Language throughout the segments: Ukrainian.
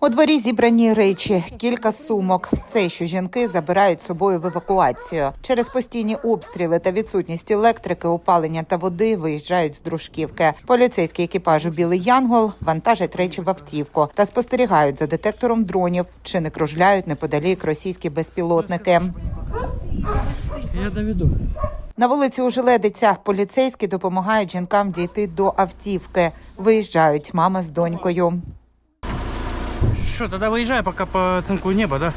У дворі зібрані речі, кілька сумок, все, що жінки забирають з собою в евакуацію. Через постійні обстріли та відсутність електрики, опалення та води виїжджають з дружківки. Поліцейський екіпаж у Білий Янгол вантажать речі в автівку та спостерігають за детектором дронів, чи не кружляють неподалік російські безпілотники. Я доведу. На вулиці Ужеледиця поліцейські допомагають жінкам дійти до автівки. Виїжджають мама з донькою. Что, тогда выезжай пока по оценку неба, да?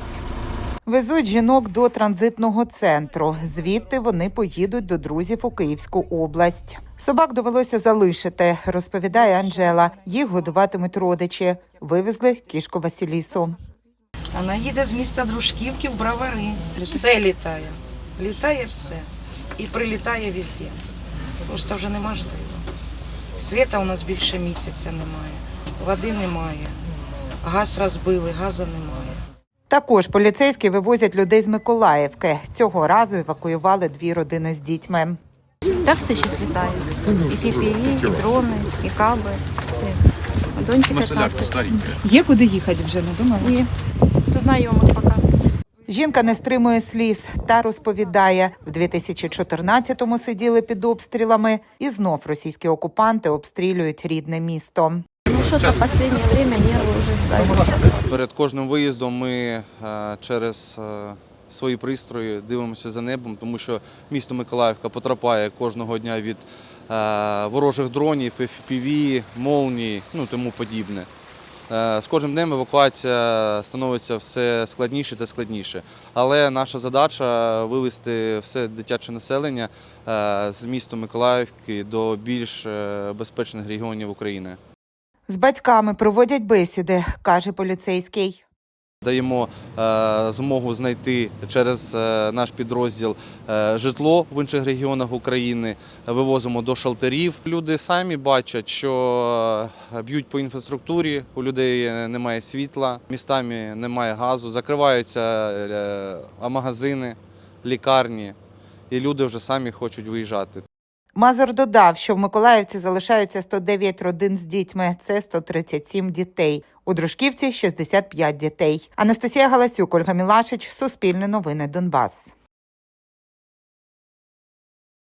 Везуть жінок до транзитного центру. Звідти вони поїдуть до друзів у Київську область. Собак довелося залишити, розповідає Анжела. Їх годуватимуть родичі. Вивезли кішку Василісу. Вона їде з міста Дружківки в Бравари. Все літає. Літає все. І прилітає везде. Просто вже неможливо. Світа у нас більше місяця немає, води немає, газ розбили, газу немає. Також поліцейські вивозять людей з Миколаївки. Цього разу евакуювали дві родини з дітьми. Та все ще літає. І FPV, і дрони, і каби. Все. Доньки 15. Є куди їхати вже не думали? Ні. До знайомих поки. Жінка не стримує сліз та розповідає, в 2014-му сиділи під обстрілами, і знов російські окупанти обстрілюють рідне місто. Що-то в останнє время нерви вже здали. Перед кожним виїздом ми е, через е, свої пристрої дивимося за небом, тому що місто Миколаївка потрапляє кожного дня від е, ворожих дронів, FPV, молній, ну тому подібне. З кожним днем евакуація становиться все складніше та складніше. Але наша задача вивести все дитяче населення з міста Миколаївки до більш безпечних регіонів України. З батьками проводять бесіди, каже поліцейський. Даємо е, змогу знайти через е, наш підрозділ е, житло в інших регіонах України. Вивозимо до шалтерів. Люди самі бачать, що б'ють по інфраструктурі. У людей немає світла, містами немає газу, закриваються магазини, лікарні, і люди вже самі хочуть виїжджати. Мазур додав, що в Миколаївці залишаються 109 родин з дітьми. Це 137 дітей. У Дружківці 65 дітей. Анастасія Галасюк, Ольга Мілашич, Суспільне новини Донбас.